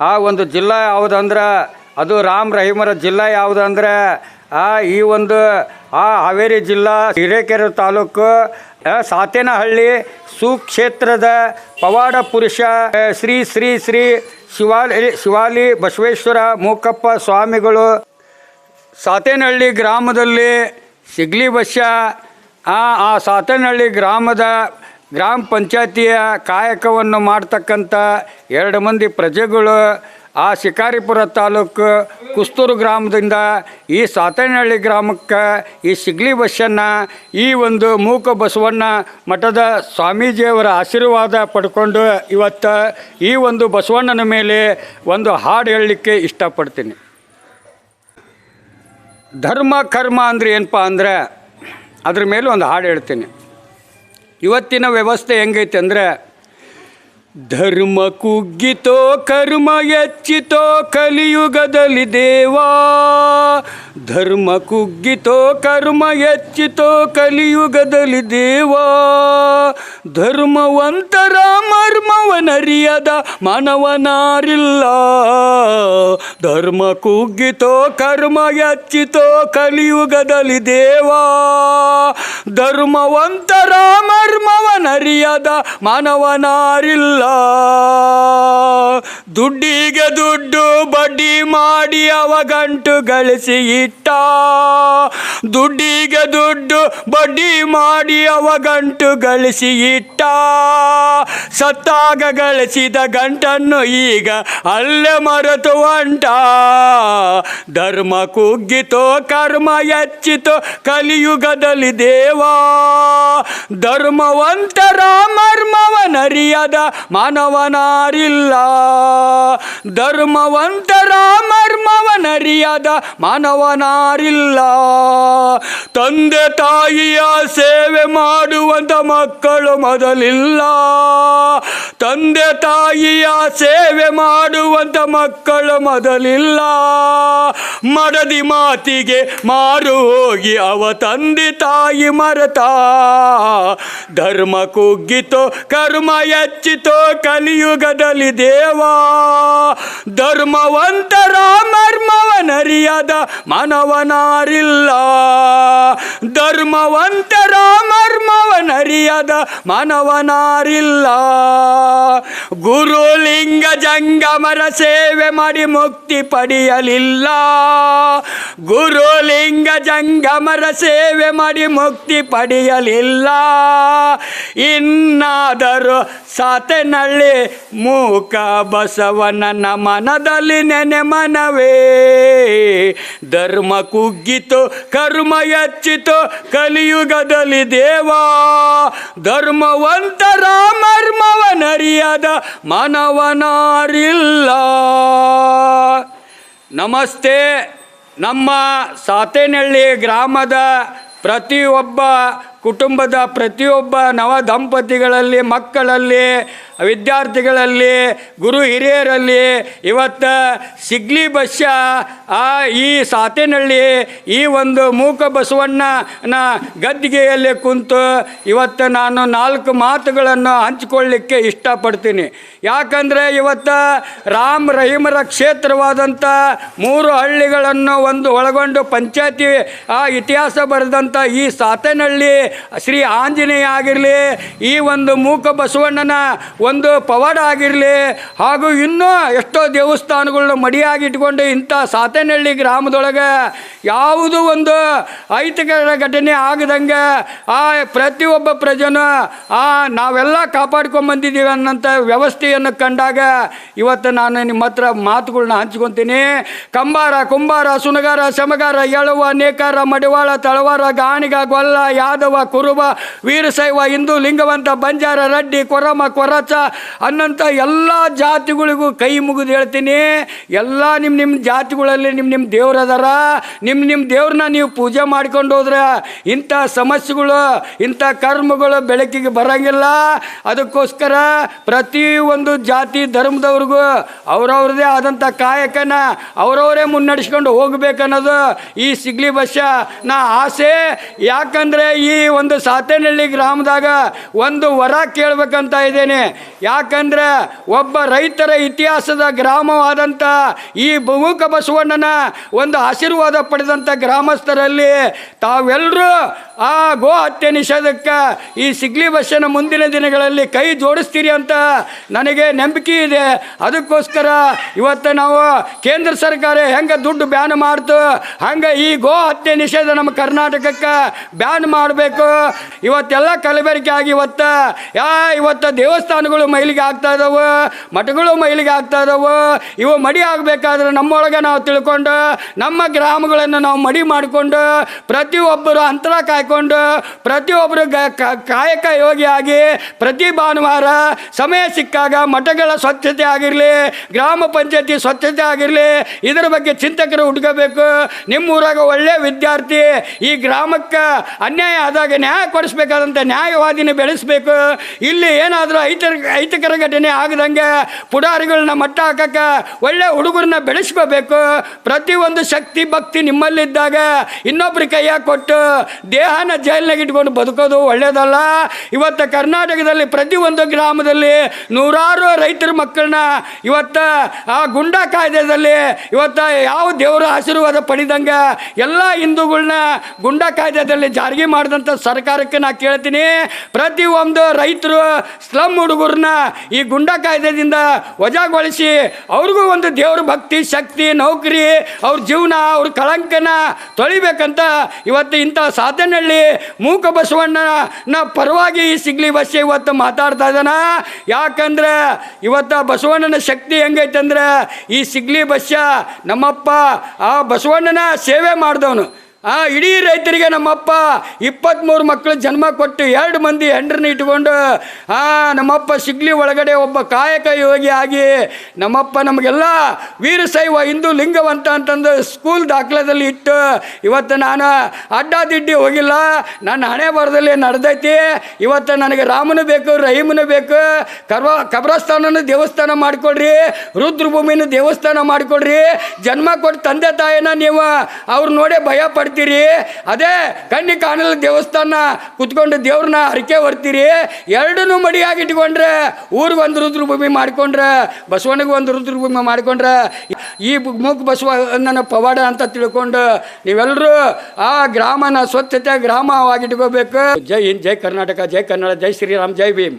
ಆ ಒಂದು ಜಿಲ್ಲಾ ಯಾವುದಂದ್ರೆ, ಅದು ರಾಮ್ ರಹೀಮರ ಜಿಲ್ಲಾ ಯಾವುದಂದ್ರೆ, ಆ ಈ ಒಂದು, ಆ ಹಾವೇರಿ ಜಿಲ್ಲಾ ಹಿರೇಕೆರೆ ತಾಲೂಕು ಸಾತೇನಹಳ್ಳಿ ಸುಕ್ಷೇತ್ರದ ಪವಾಡ ಪುರುಷ ಶ್ರೀ ಶ್ರೀ ಶ್ರೀ ಶಿವಾಲಿ ಶಿವಾಲಿ ಬಸವೇಶ್ವರ ಮೂಕಪ್ಪ ಸ್ವಾಮಿಗಳು, ಸಾತೇನಹಳ್ಳಿ ಗ್ರಾಮದಲ್ಲಿ ಸಿಗ್ಲಿ ಬಸ್ಯ ಆ ಸಾತೇನಹಳ್ಳಿ ಗ್ರಾಮದ ಗ್ರಾಮ ಪಂಚಾಯತಿಯ ಕಾಯಕವನ್ನು ಮಾಡ್ತಕ್ಕಂಥ ಎರಡು ಮಂದಿ ಪ್ರಜೆಗಳು ಆ ಶಿಕಾರಿಪುರ ತಾಲೂಕು ಕುಸ್ತೂರು ಗ್ರಾಮದಿಂದ ಈ ಸಾತೇನಹಳ್ಳಿ ಗ್ರಾಮಕ್ಕೆ ಈ ಸಿಗ್ಲಿ ಬಸ್ಸನ್ನು, ಈ ಒಂದು ಮೂಕ ಬಸವಣ್ಣ ಮಠದ ಸ್ವಾಮೀಜಿಯವರ ಆಶೀರ್ವಾದ ಪಡ್ಕೊಂಡು ಇವತ್ತು ಈ ಒಂದು ಬಸವಣ್ಣನ ಮೇಲೆ ಒಂದು ಹಾಡು ಹೇಳಲಿಕ್ಕೆ ಇಷ್ಟಪಡ್ತೀನಿ. ಧರ್ಮ ಕರ್ಮ ಅಂದರೆ ಏನಪ್ಪ ಅಂದರೆ ಅದ್ರ ಮೇಲೆ ಒಂದು ಹಾಡು ಹೇಳ್ತೀನಿ. ಇವತ್ತಿನ ವ್ಯವಸ್ಥೆ ಹೆಂಗೈತೆ ಅಂದರೆ, ಧರ್ಮ ಕುಗ್ಗಿತೋ, ಕರ್ಮ ಹೆಚ್ಚಿತೋ, ಕಲಿಯುಗದಲ್ಲಿ ದೇವಾ. ಧರ್ಮ ಕುಗ್ಗಿತೋ, ಕರ್ಮ ಹೆಚ್ಚಿತೋ, ಕಲಿಯುಗದಲ್ಲಿ ದೇವಾ. ಧರ್ಮವಂತರ ಮರ್ಮವನರಿಯದ ಮಾನವನಾರಿಲ್ಲ. ಧರ್ಮ ಕುಗ್ಗಿತೋ, ಕರ್ಮ ಹೆಚ್ಚಿತೋ, ಕಲಿಯುಗದಲ್ಲಿ ದೇವಾ. ಧರ್ಮವಂತರ ಮರ್ಮವನರಿಯದ ಮಾನವನಾರಿಲ್ಲ. ದುಡ್ಡಿಗೆ ದುಡ್ಡು ಬಡ್ಡಿ ಮಾಡಿ ಅವ ಗಂಟು ಗಳಿಸಿ ಇಟ್ಟ. ದುಡ್ಡಿಗೆ ದುಡ್ಡು ಬಡ್ಡಿ ಮಾಡಿ ಅವ ಗಂಟು ಗಳಿಸಿ ಇಟ್ಟ. ಸತ್ತಾಗ ಗಳಿಸಿದ ಗಂಟನ್ನು ಈಗ ಅಲ್ಲೇ ಮರೆತು ಹೊಂಟ ಧರ್ಮ ಕುಗ್ಗಿತೋ ಕರ್ಮ ಎಚ್ಚಿತೋ ಕಲಿಯುಗದಲ್ಲಿ ದೇವಾ. ಧರ್ಮವಂತರ ಮರ್ಮವನರಿಯದ ಮಾನವನಾರಿಲ್ಲ. ಧರ್ಮವಂತರ ಮರ್ಮವನರಿಯದ ಮಾನವನಾರಿಲ್ಲ. ತಂದೆ ತಾಯಿಯ ಸೇವೆ ಮಾಡುವಂತ ಮಕ್ಕಳು ಮೊದಲಿಲ್ಲ. ತಂದೆ ತಾಯಿಯ ಸೇವೆ ಮಾಡುವಂತ ಮಕ್ಕಳು ಮೊದಲಿಲ್ಲ. ಮಡದಿ ಮಾತಿಗೆ ಮಾರು ಹೋಗಿ ಅವ ತಂದೆ ತಾಯಿ ಮರೆತ. ಧರ್ಮ ಕುಗ್ಗಿತೋ, ಕರ್ಮ ಎಚ್ಚಿತೋ ಕಲಿಯುಗದಲ್ಲಿ ದೇವಾ. ಧರ್ಮವಂತರ ಮರ್ಮವನರಿಯದ ಮನವನಾರಿಲ್ಲ. ಧರ್ಮವಂತರ ಮರ್ಮವನರಿಯದ ಮಾನವನಾರಿಲ್ಲ. ಗುರುಲಿಂಗ ಜಂಗಮರ ಸೇವೆ ಮಾಡಿ ಮುಕ್ತಿ ಪಡೆಯಲಿಲ್ಲ. ಗುರುಲಿಂಗ ಜಂಗಮರ ಸೇವೆ ಮಾಡಿ ಮುಕ್ತಿ ಪಡೆಯಲಿಲ್ಲ. ಇನ್ನಾದರೂ ಸಾತೆನಳ್ಳಿ ಮೂಕ ಬಸವನನ ಮನದಲ್ಲಿ ನೆನೆ ಮನವೇ. ಧರ್ಮ ಕುಗ್ಗಿತು, ಕರ್ಮ ಎಚ್ಚಿತು ಕಲಿಯುಗದಲ್ಲಿ ದೇವಾ. ಧರ್ಮವಂತರ ಮರ್ಮವನರಿಯದ ಮಾನವನಾರಿಲ್ಲ. ನಮಸ್ತೆ ನಮ್ಮ ಸಾತೇನಹಳ್ಳಿ ಗ್ರಾಮದ ಪ್ರತಿಯೊಬ್ಬ ಕುಟುಂಬದ ಪ್ರತಿಯೊಬ್ಬ ನವ ದಂಪತಿಗಳಲ್ಲಿ, ಮಕ್ಕಳಲ್ಲಿ, ವಿದ್ಯಾರ್ಥಿಗಳಲ್ಲಿ, ಗುರು ಹಿರಿಯರಲ್ಲಿ ಇವತ್ತು ಸಿಗ್ಲಿ ಬಸ್ಯ, ಆ ಈ ಸಾತೇನಹಳ್ಳಿ ಈ ಒಂದು ಮೂಕ ಬಸವಣ್ಣನ ಗದ್ದಿಗೆಯಲ್ಲಿ ಕುಂತು ಇವತ್ತು ನಾನು ನಾಲ್ಕು ಮಾತುಗಳನ್ನು ಹಂಚಿಕೊಳ್ಳಿಕ್ಕೆ ಇಷ್ಟಪಡ್ತೀನಿ. ಯಾಕಂದರೆ ಇವತ್ತು ರಾಮ್ ರಹೀಮರ ಕ್ಷೇತ್ರವಾದಂಥ ಮೂರು ಹಳ್ಳಿಗಳನ್ನು ಒಂದು ಒಳಗೊಂಡು ಪಂಚಾಯತಿ, ಆ ಇತಿಹಾಸ ಬರೆದಂಥ ಈ ಸಾತೇನಹಳ್ಳಿ ಶ್ರೀ ಆಂಜನೇಯ ಆಗಿರಲಿ ಈ ಒಂದು ಮೂಕ ಬಸವಣ್ಣನ ಒಂದು ಪವಾಡ ಆಗಿರಲಿ, ಹಾಗೂ ಇನ್ನೂ ಎಷ್ಟೋ ದೇವಸ್ಥಾನಗಳನ್ನ ಮಡಿಯಾಗಿಟ್ಕೊಂಡು ಇಂಥ ಸಾತೇನಹಳ್ಳಿ ಗ್ರಾಮದೊಳಗೆ ಯಾವುದೂ ಒಂದು ಐತಿಹಾಸಿಕ ಘಟನೆ ಆಗದಂಗೆ ಆ ಪ್ರತಿಯೊಬ್ಬ ಪ್ರಜೆನೂ ಆ ನಾವೆಲ್ಲ ಕಾಪಾಡ್ಕೊಂಬಂದಿದ್ದೀವಿ ಅನ್ನೋಂಥ ವ್ಯವಸ್ಥೆಯನ್ನು ಕಂಡಾಗ ಇವತ್ತು ನಾನು ನಿಮ್ಮ ಹತ್ರ ಮಾತುಗಳನ್ನ ಹಂಚ್ಕೊತೀನಿ. ಕಂಬಾರ, ಕುಂಬಾರ, ಸುನಗಾರ, ಶಮಗಾರ ಎಳುವ ನೇಕಾರ, ಮಡಿವಾಳ, ತಳವಾರ, ಗಾಣಿಗ, ಗೊಲ್ಲ, ಯಾದವ ಕುರುಬ ವೀರಶೈವ ಹಿಂದೂ ಲಿಂಗವಂತ ಬಂಜಾರ ರಡ್ಡಿ ಕೊರಮ ಕೊರಚ ಅನ್ನಂಥ ಎಲ್ಲ ಜಾತಿಗಳಿಗೂ ಕೈ ಮುಗಿದು ಹೇಳ್ತೀನಿ. ಎಲ್ಲ ನಿಮ್ಮ ನಿಮ್ಮ ಜಾತಿಗಳಲ್ಲಿ ನಿಮ್ಮ ನಿಮ್ಮ ದೇವ್ರದಾರ ನಿಮ್ಮ ನಿಮ್ಮ ದೇವ್ರನ್ನ ನೀವು ಪೂಜೆ ಮಾಡ್ಕೊಂಡು ಹೋದ್ರೆ ಇಂಥ ಸಮಸ್ಯೆಗಳು, ಇಂಥ ಕರ್ಮಗಳು ಬೆಳಕಿಗೆ ಬರಂಗಿಲ್ಲ. ಅದಕ್ಕೋಸ್ಕರ ಪ್ರತಿ ಒಂದು ಜಾತಿ ಧರ್ಮದವ್ರಿಗೂ ಅವ್ರವ್ರದ್ದೇ ಆದಂಥ ಕಾಯಕನ ಅವರವರೇ ಮುನ್ನಡೆಸ್ಕೊಂಡು ಹೋಗಬೇಕನ್ನೋದು ಈ ಸಿಗ್ಲಿ ಬಸ್ಸ ನಾ ಆಸೆ. ಯಾಕಂದರೆ ಈ ಒಂದು ಸಾತೇನಹಳ್ಳಿ ಗ್ರಾಮದಾಗ ಒಂದು ವರ ಕೇಳಬೇಕಂತ ಇದ್ದೇನೆ. ಯಾಕಂದ್ರೆ ಒಬ್ಬ ರೈತರ ಇತಿಹಾಸದ ಗ್ರಾಮವಾದಂಥ ಈ ಬಹುಕ ಬಸವಣ್ಣನ ಒಂದು ಆಶೀರ್ವಾದ ಪಡೆದಂಥ ಗ್ರಾಮಸ್ಥರಲ್ಲಿ ತಾವೆಲ್ಲರೂ ಆ ಗೋ ಹತ್ಯೆ ನಿಷೇಧಕ್ಕೆ ಈ ಸಿಗ್ಲಿ ಬಸ್ಸಿನ ಮುಂದಿನ ದಿನಗಳಲ್ಲಿ ಕೈ ಜೋಡಿಸ್ತೀರಿ ಅಂತ ನನಗೆ ನಂಬಿಕೆ ಇದೆ. ಅದಕ್ಕೋಸ್ಕರ ಇವತ್ತು ನಾವು ಕೇಂದ್ರ ಸರ್ಕಾರ ಹೆಂಗೆ ದುಡ್ಡು ಬ್ಯಾನ್ ಮಾಡ್ತು, ಹಂಗೆ ಈ ಗೋ ಹತ್ಯೆ ನಿಷೇಧ ನಮ್ಮ ಕರ್ನಾಟಕಕ್ಕೆ ಬ್ಯಾನ್ ಮಾಡಬೇಕು ಇವತ್ತೆಲ್ಲ ಕಲಬೆರಕೆ ಆಗಿ ಇವತ್ತು, ಯಾ, ಇವತ್ತು ದೇವಸ್ಥಾನಗಳು ಮೈಲಿಗೆ ಆಗ್ತಾ ಇದಾವೆ, ಮಠಗಳು ಮೈಲಿಗೆ ಆಗ್ತಾ ಇದಾವೆ. ಇವು ಮಡಿ ಆಗಬೇಕಾದ್ರೆ ನಮ್ಮೊಳಗೆ ನಾವು ತಿಳ್ಕೊಂಡು, ನಮ್ಮ ಗ್ರಾಮಗಳನ್ನು ನಾವು ಮಡಿ ಮಾಡಿಕೊಂಡು, ಪ್ರತಿಯೊಬ್ಬರು ಅಂತರ ಕಾಯ್ಕೊಂಡು, ಪ್ರತಿಯೊಬ್ಬರು ಕಾಯಕ ಯೋಗಿಯಾಗಿ ಪ್ರತಿ ಭಾನುವಾರ ಸಮಯ ಸಿಕ್ಕಾಗ ಮಠಗಳ ಸ್ವಚ್ಛತೆ ಆಗಿರಲಿ, ಗ್ರಾಮ ಪಂಚಾಯತಿ ಸ್ವಚ್ಛತೆ ಆಗಿರಲಿ, ಇದರ ಬಗ್ಗೆ ಚಿಂತಕರು ಹುಡ್ಕೋಬೇಕು. ನಿಮ್ಮ ಊರಾಗ ಒಳ್ಳೆ ವಿದ್ಯಾರ್ಥಿ, ಈ ಗ್ರಾಮಕ್ಕೆ ಅನ್ಯಾಯ ಆದಾಗ ನ್ಯಾಯ ಕೊಡಿಸ್ಬೇಕಾದಂಥ ನ್ಯಾಯವಾದಿನ ಬೆಳೆಸಬೇಕು. ಇಲ್ಲಿ ಏನಾದರೂ ಐತರ, ಐತಕರ ಘಟನೆ ಆಗದಂಗೆ ಪುಡಾರಿಗಳನ್ನ ಮಟ್ಟ ಹಾಕಕ್ಕೆ ಒಳ್ಳೆ ಹುಡುಗರನ್ನ ಬೆಳೆಸ್ಕೋಬೇಕು. ಪ್ರತಿಯೊಂದು ಶಕ್ತಿ, ಭಕ್ತಿ ನಿಮ್ಮಲ್ಲಿದ್ದಾಗ ಇನ್ನೊಬ್ರ ಕೈಯಾಗ ಕೊಟ್ಟು ದೇಹನ ಜೈಲಿನಾಗ ಇಟ್ಕೊಂಡು ಬದುಕೋದು ಒಳ್ಳೇದಲ್ಲ. ಇವತ್ತು ಕರ್ನಾಟಕದಲ್ಲಿ ಪ್ರತಿಯೊಂದು ಗ್ರಾಮದಲ್ಲಿ ನೂರಾರು ರೈತರ ಮಕ್ಕಳನ್ನ ಇವತ್ತು ಆ ಗುಂಡಾ ಕಾಯ್ದೆದಲ್ಲಿ ಇವತ್ತು ಯಾವ ದೇವರ ಆಶೀರ್ವಾದ ಪಡೆದಂಗೆ ಎಲ್ಲ ಹಿಂದೂಗಳನ್ನ ಗುಂಡಾ ಕಾಯ್ದೆದಲ್ಲಿ ಜಾರಿಗೆ ಮಾಡಿದಂಥ ಸರ್ಕಾರಕ್ಕೆ ನಾ ಕೇಳ್ತೀನಿ, ಪ್ರತಿಯೊಂದು ರೈತರು ಸ್ಲಮ್ ಹುಡುಗರನ್ನ ಈ ಗುಂಡ ಕಾಯ್ದೆಯಿಂದ ವಜಾಗೊಳಿಸಿ, ಅವ್ರಿಗೂ ಒಂದು ದೇವ್ರ ಭಕ್ತಿ, ಶಕ್ತಿ, ನೌಕರಿ, ಅವ್ರ ಜೀವನ, ಅವ್ರ ಕಳಂಕನ ತೊಳಿಬೇಕಂತ ಇವತ್ತು ಇಂಥ ಸಾಧನಹಳ್ಳಿ ಮೂಕ ಬಸವಣ್ಣನ ಪರವಾಗಿ ಈ ಸಿಗ್ಲಿ ಬಸ್ ಇವತ್ತು ಮಾತಾಡ್ತಾ ಇದ್ದಾನ. ಯಾಕಂದ್ರೆ ಇವತ್ತು ಬಸವಣ್ಣನ ಶಕ್ತಿ ಹೆಂಗೈತಂದ್ರೆ ಈ ಸಿಗ್ಲಿ ಬಸ್ಸ ನಮ್ಮಪ್ಪ ಆ ಬಸವಣ್ಣನ ಸೇವೆ ಮಾಡಿದವನು. ಆ ಇಡೀ ರೈತರಿಗೆ ನಮ್ಮಪ್ಪ ಇಪ್ಪತ್ತ್ಮೂರು ಮಕ್ಕಳು ಜನ್ಮ ಕೊಟ್ಟು ಎರಡು ಮಂದಿ ಹೆಂಡ್ರನ್ನ ಇಟ್ಕೊಂಡು, ಆ ನಮ್ಮಪ್ಪ ಸಿಗ್ಲಿ ಒಳಗಡೆ ಒಬ್ಬ ಕಾಯಕ ಯೋಗಿ ಆಗಿ, ನಮ್ಮಪ್ಪ ನಮಗೆಲ್ಲ ವೀರಶೈವ ಹಿಂದೂ ಲಿಂಗವಂತ ಅಂತಂದು ಸ್ಕೂಲ್ ದಾಖಲೆದಲ್ಲಿ ಇಟ್ಟು, ಇವತ್ತು ನಾನು ಅಡ್ಡಾದಿಡ್ಡಿ ಹೋಗಿಲ್ಲ, ನನ್ನ ಹಣೆ ಬರದಲ್ಲಿ ನಡೆದೈತಿ, ಇವತ್ತು ನನಗೆ ರಾಮನು ಬೇಕು, ರಹೀಮನು ಬೇಕು, ಕರ್ವ, ಕಬ್ರಸ್ಥಾನನೂ ದೇವಸ್ಥಾನ ಮಾಡಿಕೊಡ್ರಿ, ರುದ್ರಭೂಮಿನ ದೇವಸ್ಥಾನ ಮಾಡಿಕೊಡ್ರಿ, ಜನ್ಮ ಕೊಟ್ಟು ತಂದೆ ತಾಯಿನ ನೀವು ಅವ್ರು ನೋಡೇ ಭಯ ಪಡ್ತೀರಿ ಅದೇ ಕಣ್ಣಿ ಕಾಣಲ ದೇವಸ್ಥಾನ ಕುತ್ಕೊಂಡು ದೇವ್ರನ್ನ ಹರಕೆ ಹೊರ್ತೀರಿ? ಎರಡನ್ನೂ ಮಡಿಯಾಗಿ ಇಟ್ಕೊಂಡ್ರೆ ಊರಿಗೆ ಒಂದು ರುದ್ರಭೂಮಿ ಮಾಡಿಕೊಂಡ್ರೆ, ಬಸವನಿಗೆ ಒಂದು ರುದ್ರಭೂಮಿ ಮಾಡಿಕೊಂಡ್ರೆ, ಈ ಮೂಕ್ ಬಸವಣ್ಣನ ಪವಾಡ ಅಂತ ತಿಳ್ಕೊಂಡು ನೀವೆಲ್ಲರೂ ಆ ಗ್ರಾಮನ ಸ್ವಚ್ಛತೆ ಗ್ರಾಮವಾಗಿಟ್ಕೋಬೇಕು. ಜೈ ಹಿಂದ್, ಜೈ ಕರ್ನಾಟಕ, ಜೈ ಕನ್ನಡ, ಜೈ ಶ್ರೀರಾಮ್, ಜೈ ಭೀಮ್.